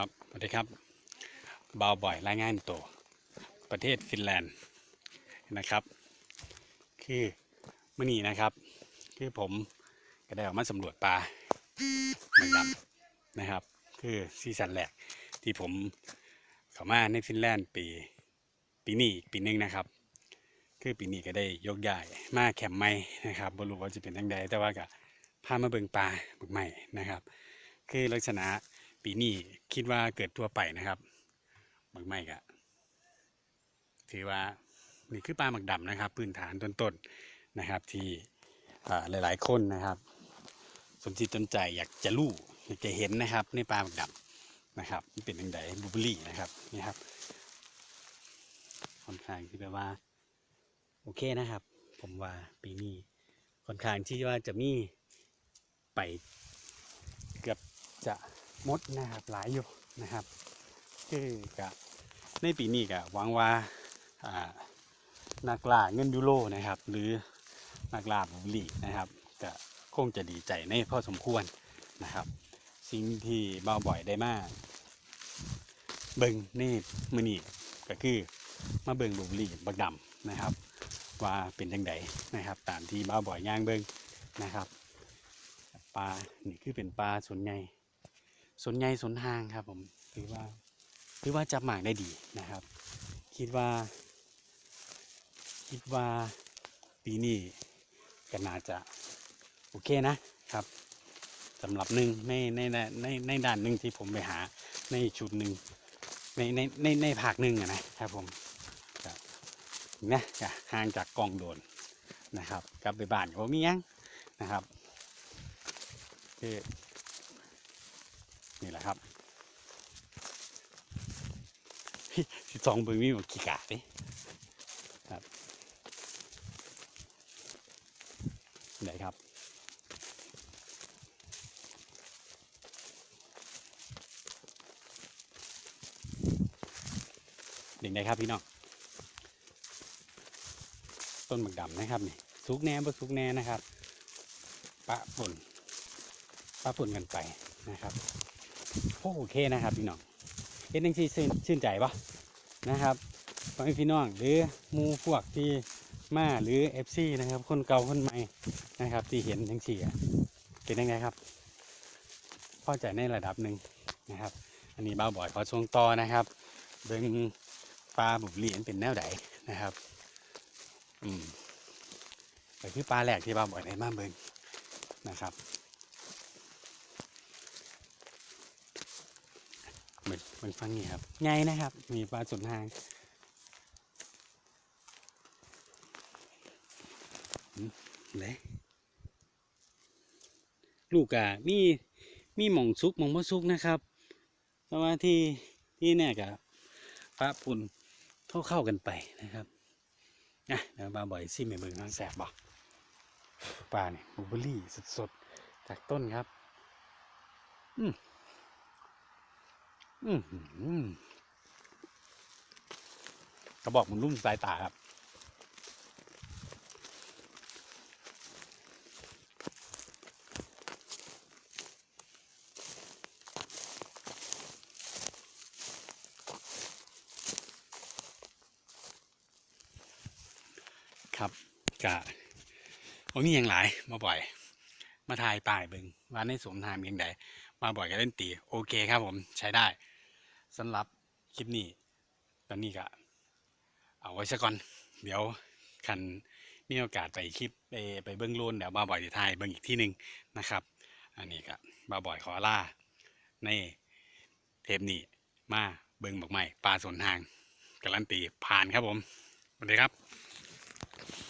ครับสวัสดีครับบาบ่อยรายงานตัวประเทศฟินแลนด์นะครับ คือมื่อนี้นะครับ คือผมก็ได้ออกมาสำรวจปลาเหมึกดำนะครับ คือซีซั่นแรกที่ผมเข้ามาในฟินแลนด์ปีปีนี้อีกปีหนึงนะครับ คือปีนี้ก็ได้ยกย้ายมาแคมป์ใหม่นะครับบรู้ว่าจะเป็นยังไงแต่ว่าก็พามาเบิ่งปลาหมึกใหม่นะครับ คือลักษณะ ปีนี้คิดว่าเกิดทั่วไปนะครับหมึกใหม่ก็ถือว่านี่คือปลาหมึกดำนะครับ พื้นฐานต้นๆนะครับ ที่หลายๆคนนะครับสนจิตสนใจอยากจะรู้อยากจะเห็นนะครับ ในปลาหมึกดำนะครับมันเป็นยังไงบูเบอรี่นะครับนี่ครับค่อนข้างที่แบบว่า โอเคนะครับ ผมว่าปีนี้ค่อนข้างที่ว่าจะมีไปเกือบจะ มดนะครับหลายอยู่นะครับคือกับในปีนี้ก็หวังว่าอ่านักล่าเงินยูโรนะครับ หรือนักล่าบุรีนะครับก็คงจะดีใจในพอสมควรนะครับ สิ่งที่เบาบ่อยได้มาก เบิงในมือนีก็คือมาเบิงบุรีบักดำนะครับ ว่าเป็นจังไดนะครับ ตามที่บ้าบ่อยย่างเบิงนะครับปลานี่คือเป็นปลาสนใหญ่ สนใหญ่สนหางครับผมถือว่าถือว่าจับหมากได้ดีนะครับ คิดว่า คิดว่าปีนี้ก็น่าจะโอเคนะครับสำหรับหนึ่งในในในในด้านหนึ่งที่ผมไปหาในชุดหนึ่งในในในในภาคหนึ่งนะครับผมนะจะห่างจากกองโดนนะครับกลับไปบ้านก็มียังนะครับคือ นี่แหละครับสิสองเบิ่งมีหมดกี่กาดดิครับไหนครับเด็กไหนครับพี่น้องต้นหมึกดำนะครับนี่สุกแน่บ่สุกแน่นะครับ ปะป่นปะป่นกันไปนะครับ โอเคนะครับพี่น้องเห็นจังซี่ชื่นชื่นใจปะนะครับพ่อแม่พี่น้องหรือมูพวกที่มาหรือ FC นะครับ คนเก่าคนใหม่นะครับ ที่เห็นจังซี่เป็นยังไงครับพอใจในระดับหนึ่งนะครับ อันนี้บ้าบ่อยขอช่วงต่อนะครับเบิ่งปลาบุบเหรียญเป็นแนวใดนะครับ อืมแต่คือปลาแหลกที่บ้าบ่อยในมาเบิงนะครับ เหมือนเหมือนฟังนี่ครับไงนะครับ มีปลาสุนทางอืมเลยลูกอะมีมีหม่องซุกหม่องบ่ซุกนะครับเพราะว่าที่ที่เนี่ยกับปลาปุ่นเข้าเข้าๆกันไปนะครับนะเดี๋ยวมาบ่อยซิมเมืองน้องแสบบอกปลาเนี่ยบลูเบอร์รี่สดๆจากต้นครับ อืมอืมอืม กระบอกมันรุ่มสายตาครับ ครับกะผมมีอย่างหลายมาบ่อย มาถ่ายป่ายเบิงว่าในสวนทางยังไงมาบ่อยก็เล่นตี โอเคครับผมใช้ได้สำหรับคลิปนี้ตอนนี้ก็เอาไว้ซะก่อน เดี๋ยวคันมีโอกาสไปคลิปไปไปเบิ้งโลนเดี๋ยวมาบ่อยจะถ่ายเบิ้งอีกที่หนึ่งนะครับ อันนี้ก็มาบ่อยขอล่าในเทปนี้มาเบิ้งบอกใหม่ปลาสวนทางการันตีผ่านครับผมสวัสดีครับ